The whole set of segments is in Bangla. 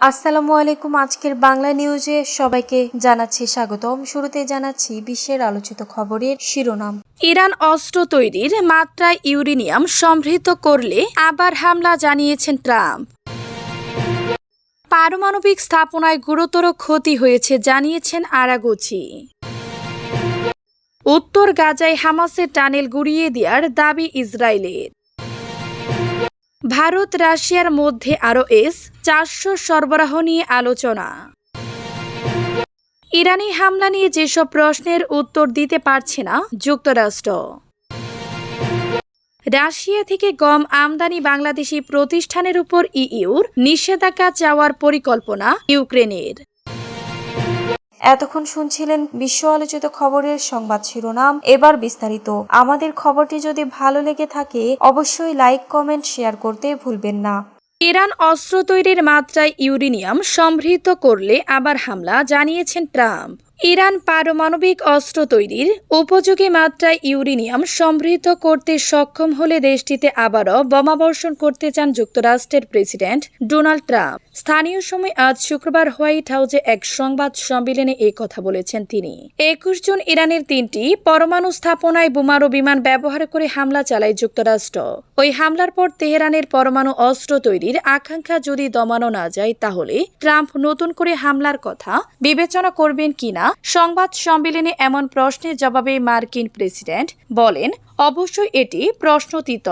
আসসালামু আলাইকুম। আজকের বাংলা নিউজে সবাইকে জানাচ্ছি স্বাগতম। শুরুতে জানাচ্ছি বিশ্বের আলোচিত খবরের শিরোনাম। ইরান অস্ত্র তৈরির মাত্রায় ইউরেনিয়াম সমৃদ্ধ করলে আবার হামলা জানিয়েছেন ট্রাম্প। পারমাণবিক স্থাপনায় গুরুতর ক্ষতি হয়েছে জানিয়েছেন আরাগুচি। উত্তর গাজায় হামাসের টানেল গুড়িয়ে দেওয়ার দাবি ইসরায়েলের। ভারত, রাশিয়ার মধ্যে আরও এস, চারশো সরবরাহ নিয়ে আলোচনা। ইরানি হামলা নিয়ে যেসব প্রশ্নের উত্তর দিতে পারছে না যুক্তরাষ্ট্র। রাশিয়া থেকে গম আমদানি বাংলাদেশি প্রতিষ্ঠানের উপর ইইউর নিষেধাজ্ঞা চাওয়ার পরিকল্পনা ইউক্রেনের। এতক্ষণ শুনছিলেন বিশ্ব আলোচিত খবরের সংবাদ শিরোনাম। এবার বিস্তারিত। আমাদের খবরটি যদি ভালো লেগে থাকে, অবশ্যই লাইক, কমেন্ট, শেয়ার করতে ভুলবেন না। ইরান অস্ত্র তৈরির মাত্রায় ইউরেনিয়াম সমৃদ্ধ করলে আবার হামলা, জানিয়েছেন ট্রাম্প। ইরান পারমাণবিক অস্ত্র তৈরির উপযোগী মাত্রায় ইউরেনিয়াম সমৃদ্ধ করতে সক্ষম হলে দেশটিতে আবারও বোমাবর্ষণ করতে চান যুক্তরাষ্ট্রের প্রেসিডেন্ট ডোনাল্ড ট্রাম্প। স্থানীয় সময় আজ শুক্রবার হোয়াইট হাউসে এক সংবাদ সম্মেলনে এ কথা বলেছেন তিনি। একুশ জন ইরানের তিনটি পরমাণু স্থাপনায় বোমারু বিমান ব্যবহার করে হামলা চালায় যুক্তরাষ্ট্র। ওই হামলার পর তেহরানের পরমাণু অস্ত্র তৈরির আকাঙ্ক্ষা যদি দমানো না যায়, তাহলে ট্রাম্প নতুন করে হামলার কথা বিবেচনা করবেন কিনা সংবাদ সম্মেলনে এমন প্রশ্নের জবাবে মার্কিন প্রেসিডেন্ট বলেন অবশ্যই এটি প্রশ্নতীত।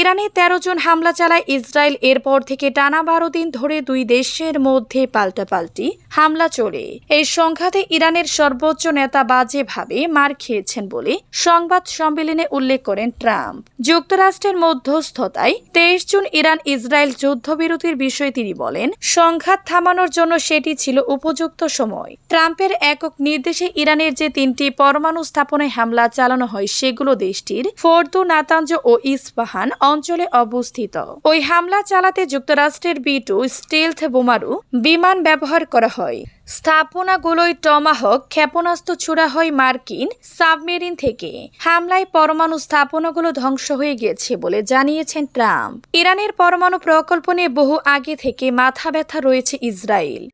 ইরানে তেরো জন হামলা চালায় ইসরায়েল এরপর থেকে টানা বারো দিন ধরে দুই দেশের মধ্যে পাল্টাপাল্টি হামলা চলে। এই সংঘাতে ইরানের সর্বোচ্চ নেতা বাজেভাবে মার খেয়েছেন বলে সংবাদ সম্মেলনে উল্লেখ করেন ট্রাম্প। যুক্তরাষ্ট্রের মধ্যস্থতায় তেইশ জুন ইরান ইসরায়েল যুদ্ধবিরতির বিষয়ে তিনি বলেন, সংঘাত থামানোর জন্য সেটি ছিল উপযুক্ত সময়। ট্রাম্পের একক নির্দেশে ইরানের যে তিনটি পরমাণু স্থাপনে হামলা চালানো হয়, সেগুলো দেশটির ফোর্দু নাতাঞ্জ ও ইস্পাহান অঞ্চলে অবস্থিত। ওই হামলা চালাতে যুক্তরাষ্ট্রের বি টু স্টিলথ বোমারু বিমান ব্যবহার করা হয়। স্থাপনাগুলোয় টমাহক ক্ষেপণাস্ত্র ছোড়া হয় মার্কিন সাবমেরিন থেকে। হামলায় পরমাণু স্থাপনাগুলো ধ্বংস হয়ে গেছে বলে জানিয়েছেন ট্রাম্প। ইরানের পরমাণু প্রকল্প নিয়ে বহু আগে থেকে মাথা ব্যথা রয়েছে ইসরায়েল।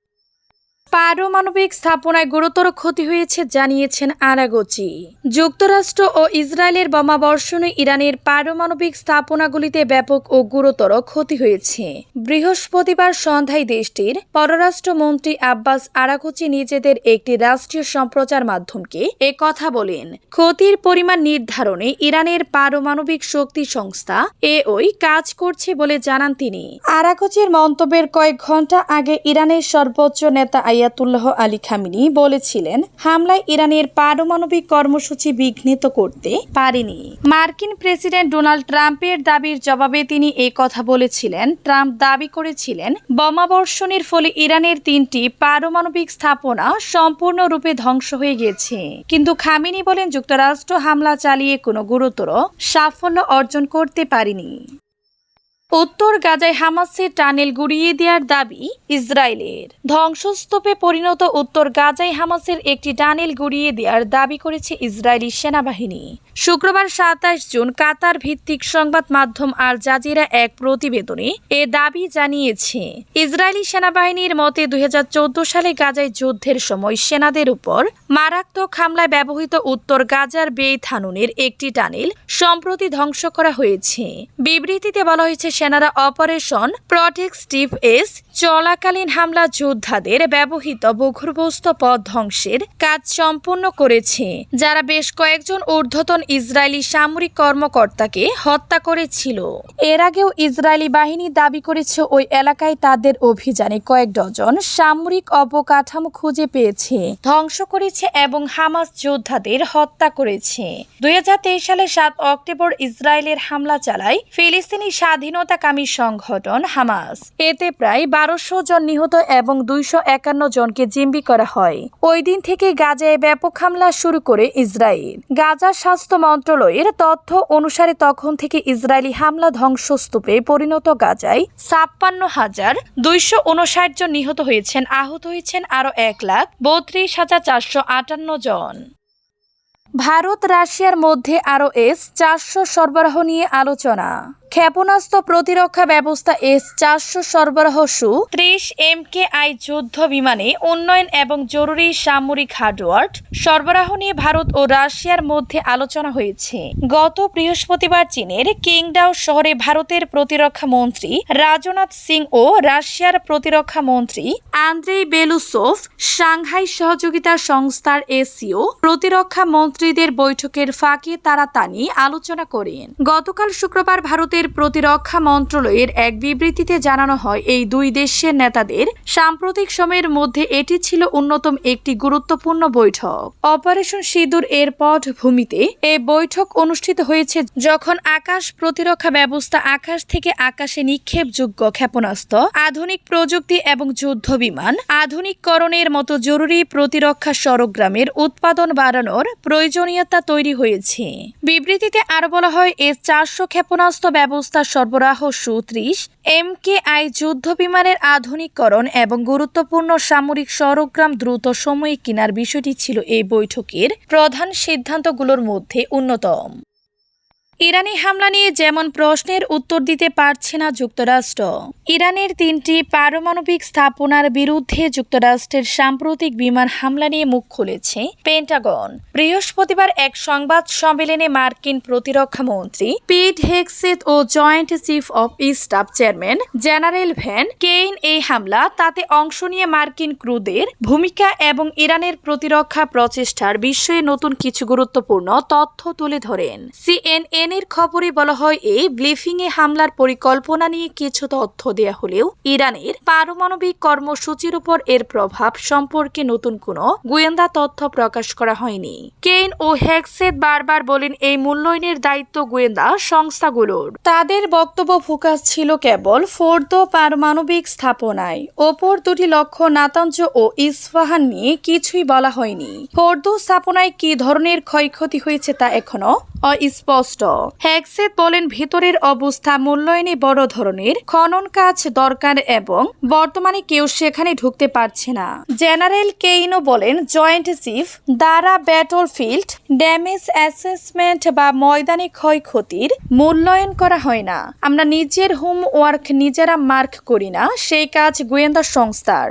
পারমাণবিক স্থাপনায় গুরুতর ক্ষতি হয়েছে, জানিয়েছেন আরাগোচি যুক্তরাষ্ট্র ও ইসরায়েলের বোমা বর্ষণে ইরানের পারমাণবিক স্থাপনাগুলিতে ব্যাপক ও গুরুতর ক্ষতি হয়েছে। বৃহস্পতিবার সন্ধ্যায় দেশটির পররাষ্ট্রমন্ত্রী আব্বাস আরাগোচি নিজেদের একটি রাষ্ট্রীয় সম্প্রচার মাধ্যমকে এ কথা বলেন। ক্ষতির পরিমাণ নির্ধারণে ইরানের পারমাণবিক শক্তি সংস্থা এ ওই কাজ করছে বলে জানান তিনি। আরাগোচির মন্তব্যের কয়েক ঘণ্টা আগে ইরানের সর্বোচ্চ নেতা আয়াতুল্লাহ আলী খামিনি বলেছিলেন, হামলায় ইরানের পারমাণবিক কর্মসূচি বিঘ্নিত করতে পারেনি। মার্কিন প্রেসিডেন্ট ডোনাল্ড ট্রাম্পের দাবির জবাবে তিনি এই কথা বলেছিলেন। ট্রাম্প দাবি করেছিলেন বোমাবর্ষণের ফলে ইরানের তিনটি পারমাণবিক স্থাপনা সম্পূর্ণরূপে ধ্বংস হয়ে গেছে। কিন্তু খামিনি বলেন, যুক্তরাষ্ট্র হামলা চালিয়ে কোনো গুরুতর সাফল্য অর্জন করতে পারেনি। উত্তর গাজায় হামাসের টানেল গুড়িয়ে দেওয়ার দাবি ইসরায়েলের। ধ্বংসস্তূপে পরিণত উত্তর গাজায় হামাসের একটি টানেল গুড়িয়ে দেওয়ার দাবি করেছে ইসরায়েলি সেনাবাহিনী। শুক্রবার সাতাশ জুন কাতার ভিত্তিক সংবাদ মাধ্যম আল জাজিরা এক প্রতিবেদনে এ দাবি জানিয়েছে, ইসরায়েলি সেনাবাহিনীর মতে দুই হাজার চোদ্দ সালে গাজায় যুদ্ধের সময় সেনাদের উপর মারাত্মক হামলায় ব্যবহৃত উত্তর গাজার বেই থানুনের একটি টানেল সম্প্রতি ধ্বংস করা হয়েছে। বিবৃতিতে বলা হয়েছে সেনারা অপারেশন প্রটেক্ট স্টিভ এস চলাকালীন হামলা যোদ্ধাদের ব্যবহৃত ভূগর্ভস্থ পথ ধ্বংসের কাজ সম্পূর্ণ করেছে, যারা বেশ কয়েকজন ঊর্ধ্বতন ইসরায়েলি সামরিক কর্মকর্তাকে হত্যা করেছিল। এর আগেও ইসরায়েলি বাহিনী দাবি করেছে ওই এলাকায় তাদের অভিযানে কয়েক ডজন সামরিক অবকাঠামো খুঁজে পেয়েছে, ধ্বংস করেছে এবং হামাস যোদ্ধাদের হত্যা করেছে। দুই সালে সাত অক্টোবর ইসরায়েলের হামলা চালায় ফিলিস্তিনি স্বাধীনতাকামী সংগঠন হামাস। এতে প্রায় বারোশো জন নিহত এবং দুইশো একান্ন জনকে জিম্বি করা হয়। ওই দিন থেকে গাজায় ব্যাপক হামলা শুরু করে ইসরায়েল। গাজার স্বাস্থ্য মন্ত্রণালয়ের তথ্য অনুসারে তখন থেকে ইসরায়েলি হামলা ধ্বংসস্তূপে পরিণত গাজায় ছাপ্পান্ন হাজার দুইশো উনষাট জন নিহত হয়েছেন, আহত হয়েছেন আরও এক লাখ বত্রিশ হাজার চারশো আটান্ন জন। ভারত রাশিয়ার মধ্যে আরও এস চারশো সরবরাহ নিয়ে আলোচনা। ক্ষেপণাস্ত্র প্রতিরক্ষা ব্যবস্থা এস চারশো সরবরাহ সু ত্রিশ এম কে আই যুদ্ধ বিমানে উন্নয়ন এবং জরুরি সামরিক হার্ডওয়ার সরবরাহ নিয়ে ভারত ও রাশিয়ার মধ্যে আলোচনা হয়েছে। গত বৃহস্পতিবার চীনের কিংডাও শহরে ভারতের প্রতিরক্ষা মন্ত্রী রাজনাথ সিং ও রাশিয়ার প্রতিরক্ষা মন্ত্রী আন্দ্রেই বেলুসোভ সাংহাই সহযোগিতা সংস্থার এসিও প্রতিরক্ষা মন্ত্রীদের বৈঠকের ফাঁকে তারা তা নিয়ে আলোচনা করেন। গতকাল শুক্রবার ভারতের প্রতিরক্ষা মন্ত্রণালয়ের এক বিবৃতিতে জানানো হয়, এই দুই দেশের নেতাদের সাম্প্রতিক সময়ের মধ্যে এটি ছিল অন্যতম একটি গুরুত্বপূর্ণ বৈঠক। অপারেশন সিঁদুর এর পটভূমিতে এই বৈঠক অনুষ্ঠিত হয়েছে যখন আকাশ প্রতিরক্ষা ব্যবস্থা আকাশ থেকে আকাশে নিক্ষেপযোগ্য ক্ষেপণাস্ত্র, আধুনিক প্রযুক্তি এবং যুদ্ধ বিমান, আধুনিককরণের মতো জরুরি প্রতিরক্ষা সরগ্রামের উৎপাদন বাড়ানোর প্রয়োজনীয়তা তৈরি হয়েছে। বিবৃতিতে আরও বলা হয় এ চারশো ক্ষেপণাস্ত্র ব্যবস্থা সরবরাহ সুত্রিশ এম কে আই যুদ্ধ বিমানের আধুনিকরণ এবং গুরুত্বপূর্ণ সামরিক সরগ্রাম দ্রুত সময়ে কেনার বিষয়টি ছিল এই বৈঠকের প্রধান সিদ্ধান্তগুলোর মধ্যে অন্যতম। ইরানি হামলা নিয়ে যেমন প্রশ্নের উত্তর দিতে পারছে না যুক্তরাষ্ট্র, ইরানের তিনটি পারমাণবিক স্থাপনার বিরুদ্ধে যুক্তরাষ্ট্রের সাম্প্রতিক বিমান হামলা নিয়ে মুখ খুলেছে পেন্টাগন। বৃহস্পতিবার এক সংবাদ সম্মেলনে মার্কিন প্রতিরক্ষা মন্ত্রী Pete Hegseth O joint chief of staff chairman general Van Caine এই হামলা, তাতে অংশ নিয়ে মার্কিন ক্রুদের ভূমিকা এবং ইরানের প্রতিরক্ষা প্রচেষ্টার বিষয়ে নতুন কিছু গুরুত্বপূর্ণ তথ্য তুলে ধরেন। সিএনএন এর খবরে বলা হয়, এই ব্লিফিং এ হামলার পরিকল্পনা নিয়ে কিছু তথ্য দেয়া হলেও ইরানের পারমাণবিক কর্মসূচির উপর এর প্রভাব সম্পর্কে নতুন কোনো গোয়েন্দা তথ্য প্রকাশ করা হয়নি। কেইন ও হ্যাকসেট বারবার বলেন, এই মূল্যায়নের দায়িত্ব গোয়েন্দা সংস্থাগুলোর। তাদের বক্তব্য ফোকাস ছিল কেবল ফোর্দ পারমাণবিক স্থাপনায়। ওপর দুটি লক্ষ্য নাতাঞ্জ ও ইস্পাহান নিয়ে কিছুই বলা হয়নি। ফোর্দ স্থাপনায় কি ধরনের ক্ষয়ক্ষতি হয়েছে তা এখনও অস্পষ্ট। হ্যাকসেট বলেন ভেতরের অবস্থা মূল্যায়নে বড় ধরনের, খনন কাজ দরকার এবং বর্তমানে কেউ সেখানে ঢুকতে পারছে না। জেনারেল কেইনো বলেন জয়েন্ট চিফ দ্বারা ব্যাটল ফিল্ড ড্যামেজ অ্যাসেসমেন্ট বা ময়দানে ক্ষয়ক্ষতির মূল্যায়ন করা হয় না। আমরা নিজের হোমওয়ার্ক নিজেরা মার্ক করি না, সেই কাজ গোয়েন্দা সংস্থার।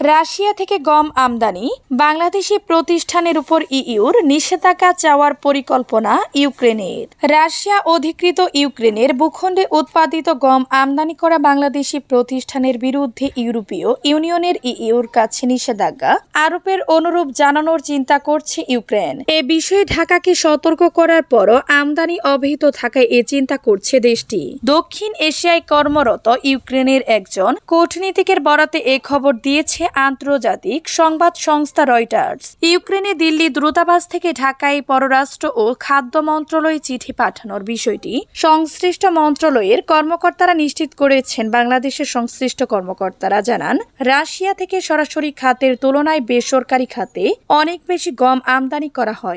রাশিয়া থেকে গম আমদানি, বাংলাদেশি প্রতিষ্ঠানের উপর ইইউর নিষেধাজ্ঞা চাওয়ার পরিকল্পনা ইউক্রেনের। রাশিয়া অধিকৃত ইউক্রেনের ভূখণ্ডে উৎপাদিত গম আমদানি করা বাংলাদেশি প্রতিষ্ঠানের বিরুদ্ধে ইউরোপীয় ইউনিয়নের ইইউর কাছে নিষেধাজ্ঞা। আরোপের অনুরূপ জানানোর চিন্তা করছে ইউক্রেন। এ বিষয়ে ঢাকাকে সতর্ক করার পরও আমদানি অব্যাহত থাকায় এ চিন্তা করছে দেশটি। দক্ষিণ এশিয়ায় কর্মরত ইউক্রেনের একজন কূটনীতিকের বরাতে এ খবর দিয়েছে আন্তর্জাতিক সংবাদ সংস্থা রয়টার্স। ইউক্রেনে দিল্লি দূতাবাস থেকে ঢাকায় পররাষ্ট্র ও খাদ্য মন্ত্রণালয়ে চিঠি পাঠানোর বিষয়টি সংশ্লিষ্ট মন্ত্রণালয়ের কর্মকর্তারা নিশ্চিত করেছেন। বাংলাদেশের সংশ্লিষ্ট কর্মকর্তারা জানান, রাশিয়া থেকে সরাসরি খাতের তুলনায় বেসরকারি খাতে অনেক বেশি গম আমদানি করা হয়।